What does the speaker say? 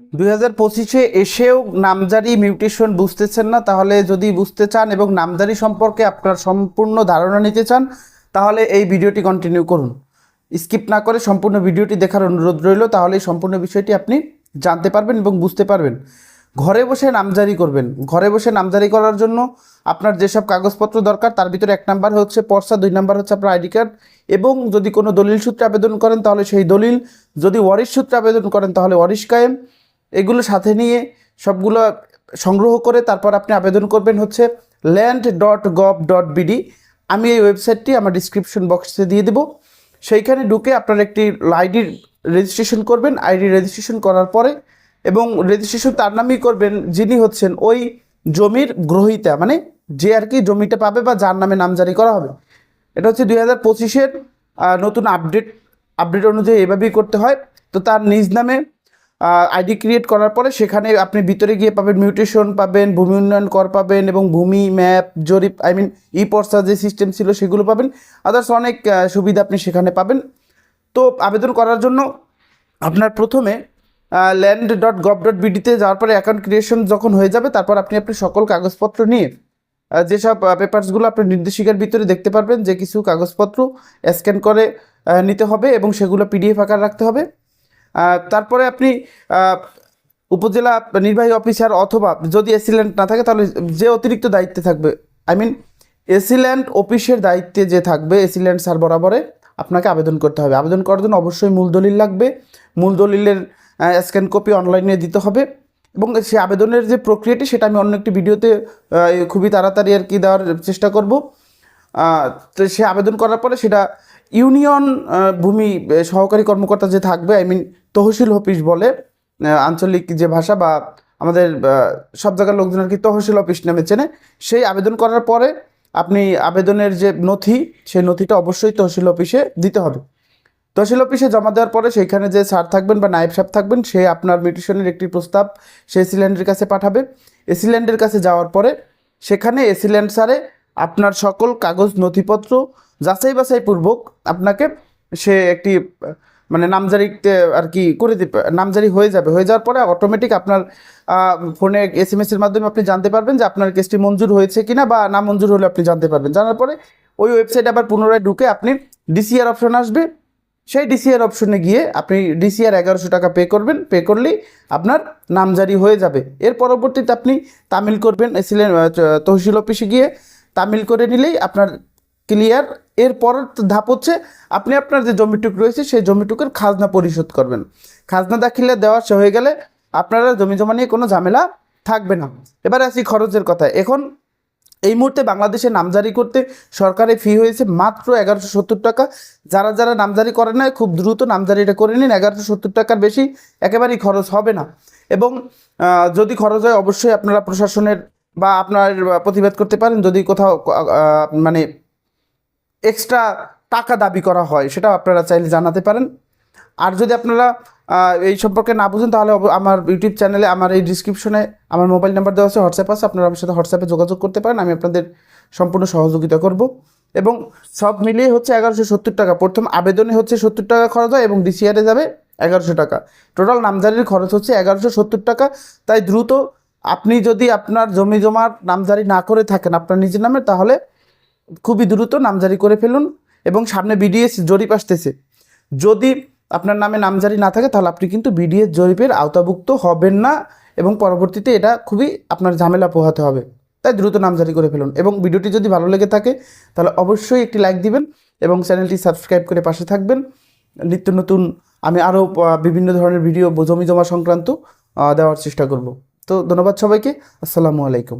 দুই হাজার পঁচিশে এসেও নামজারি মিউটেশন বুঝতেছেন না, তাহলে যদি বুঝতে চান এবং নামজারি সম্পর্কে আপনার সম্পূর্ণ ধারণা নিতে চান, তাহলে এই ভিডিওটি কন্টিনিউ করুন। স্কিপ না করে সম্পূর্ণ ভিডিওটি দেখার অনুরোধ রইল, তাহলে এই সম্পূর্ণ বিষয়টি আপনি জানতে পারবেন এবং বুঝতে পারবেন। ঘরে বসে নামজারি করবেন। ঘরে বসে নামজারি করার জন্য আপনার যেসব কাগজপত্র দরকার, তার ভিতরে এক নাম্বার হচ্ছে পর্সা দুই নাম্বার হচ্ছে আপনার আইডি কার্ড এবং যদি কোনো দলিল সূত্রে আবেদন করেন, তাহলে সেই দলিল। যদি ওয়ারিশ সূত্রে আবেদন করেন, তাহলে ওয়ারিশ কায়েম। এগুলো সাথে নিয়ে সবগুলো সংগ্রহ করে তারপর আপনি আবেদন করবেন হচ্ছে land dot gov dot BD আমি এই ওয়েবসাইটটি আমার ডিসক্রিপশন বক্সে দিয়ে দেবো। সেইখানে ঢুকে আপনার একটি আইডি রেজিস্ট্রেশন করবেন। আইডি রেজিস্ট্রেশন করার পরে এবং রেজিস্ট্রেশন তার নামই করবেন, যিনি হচ্ছেন ওই জমির গ্রহীতা মানে যে আর কি জমিটা পাবে বা যার নামে নামজারি করা হবে। এটা হচ্ছে দুই হাজার পঁচিশের নতুন আপডেট আপডেট অনুযায়ী এভাবেই করতে হয়। তো তার নিজ নামে আইডি ক্রিয়েট করার পরে সেখানে আপনি ভিতরে গিয়ে পাবেন মিউটেশন পাবেন ভূমি উন্নয়ন কর পাবেন এবং ভূমি ম্যাপ জরিপ আই মিন ই পর্সা যে সিস্টেম ছিল সেগুলো পাবেন। আদার্স অনেক সুবিধা আপনি সেখানে পাবেন। তো আবেদন করার জন্য আপনার প্রথমে ল্যান্ড ডট গভ ডট বিডিতে যাওয়ার পরে অ্যাকাউন্ট ক্রিয়েশন যখন হয়ে যাবে, তারপর আপনি আপনি সকল কাগজপত্র নিয়ে যেসব পেপারসগুলো আপনি নির্দেশিকার ভিতরে দেখতে পারবেন, যে কিছু কাগজপত্র স্ক্যান করে নিতে হবে এবং সেগুলো পিডিএফ আকার রাখতে হবে। তারপরে আপনি উপজেলা নির্বাহী অফিসার অথবা যদি এসিল্যান্ড না থাকে, তাহলে যে অতিরিক্ত দায়িত্বে থাকবে আই মিন এসিল্যান্ড অফিসের দায়িত্বে যে থাকবে এসিল্যান্ড স্যার বরাবরে আপনাকে আবেদন করতে হবে। আবেদন করার জন্য অবশ্যই মূল দলিল লাগবে। মূল দলিলের স্ক্যান কপি অনলাইনে দিতে হবে এবং সে আবেদনের যে প্রক্রিয়াটি, সেটা আমি অন্য একটি ভিডিওতে খুবই তাড়াতাড়ি আর কি দেওয়ার চেষ্টা করব। তো সে আবেদন করার পরে সেটা ইউনিয়ন ভূমি সহকারী কর্মকর্তা যে থাকবে আই মিন তহসিল অফিস বলে আঞ্চলিক যে ভাষা বা আমাদের সব জায়গার লোকজন আর কি তহসিল অফিস নামে চেনে, সেই আবেদন করার পরে আপনি আবেদনের যে নথি, সেই নথিটা অবশ্যই তহসিল অফিসে দিতে হবে। তহসিল অফিসে জমা দেওয়ার পরে সেইখানে যে স্যার থাকবেন বা নায়েব সাহেব থাকবেন, সে আপনার মিউটেশনের একটি প্রস্তাব সে এসিল্যান্ডের কাছে পাঠাবে। এসিল্যান্ডের কাছে যাওয়ার পরে সেখানে এসিল্যান্ড স্যারে আপনার সকল কাগজ, নথিপত্র যাচাই বাছাই পূর্বক আপনাকে সে একটি মানে নামজারিতে আর কি করে দিবে, নামজারি হয়ে যাবে। হয়ে যাওয়ার পরে অটোমেটিক আপনার ফোনে এস এম এর মাধ্যমে আপনি জানতে পারবেন যে আপনার কেসটি মঞ্জুর হয়েছে কিনা বা না মঞ্জুর হলে আপনি জানতে পারবেন। জানার পরে ওই ওয়েবসাইটে আবার পুনরায় ঢুকে আপনি ডিসিআর অপশন আসবে। সেই ডিসিআর অপশনে গিয়ে আপনি ডিসিআর এগারোশো টাকা পে করবেন। পে করলেই আপনার নামজারি হয়ে যাবে। এর পরবর্তীতে আপনি তামিল করবেন। তহসিল অফিসে গিয়ে তামিল করে নিলেই আপনার ক্লিয়ার এর পরের ধাপ হচ্ছে আপনি আপনার যে জমিটুক রয়েছে সেই জমিটুকুর খাজনা পরিশোধ করবেন। খাজনা দাখিলে দেওয়া হয়ে গেলে আপনারা জমি জমা নিয়ে কোনো ঝামেলা থাকবে না। এবার আসি খরচের কথা। এখন এই মুহূর্তে বাংলাদেশে নামজারি করতে সরকারি ফি হয়েছে মাত্র এগারোশো সত্তর টাকা। যারা যারা নামজারি করে না খুব দ্রুত নামজারিটা করে নিন। এগারোশো সত্তর টাকার বেশি একেবারেই খরচ হবে না। এবং যদি খরচ হয় অবশ্যই আপনারা প্রশাসনের বা আপনার প্রতিবাদ করতে পারেন। যদি কোথাও মানে এক্সট্রা টাকা দাবি করা হয় সেটা আপনারা চাইলে জানাতে পারেন। আর যদি আপনারা এই সম্পর্কে না বুঝেন, তাহলে আমার ইউটিউব চ্যানেলে, আমার এই ডিসক্রিপশনে আমার মোবাইল নাম্বার দেওয়া আছে হোয়াটসঅ্যাপ আছে, আপনারা আমার সাথে হোয়াটসঅ্যাপে যোগাযোগ করতে পারেন, আমি আপনাদের সম্পূর্ণ সহযোগিতা করব। এবং সব মিলিয়ে হচ্ছে এগারোশো সত্তর টাকা। প্রথম আবেদনে হচ্ছে সত্তর টাকা খরচ হয় এবং ডিসিআরে যাবে এগারোশো টাকা। টোটাল নামজারির খরচ হচ্ছে এগারোশো সত্তর টাকা। তাই দ্রুত আপনি যদি আপনার জমি জমার নামজারি না করে থাকেন আপনার নিজের নামে, তাহলে খুবই দ্রুত নামজারি করে ফেলুন এবং সামনে বিডিএস জরিপ আসতেছে। যদি আপনার নামে নামজারি না থাকে, তাহলে আপনি কিন্তু বিডিএস জরিপের আওতাভুক্ত হবেন না এবং পরবর্তীতে এটা খুবই আপনার ঝামেলা পোহাতে হবে। তাই দ্রুত নামজারি করে ফেলুন এবং ভিডিওটি যদি ভালো লেগে থাকে, তাহলে অবশ্যই একটি লাইক দিবেন এবং চ্যানেলটি সাবস্ক্রাইব করে পাশে থাকবেন। নিত্য নতুন আমি আরও বিভিন্ন ধরনের ভিডিও, জমি জমা সংক্রান্ত দেওয়ার চেষ্টা করব। তো ধন্যবাদ সবাইকে। আসসালামু আলাইকুম।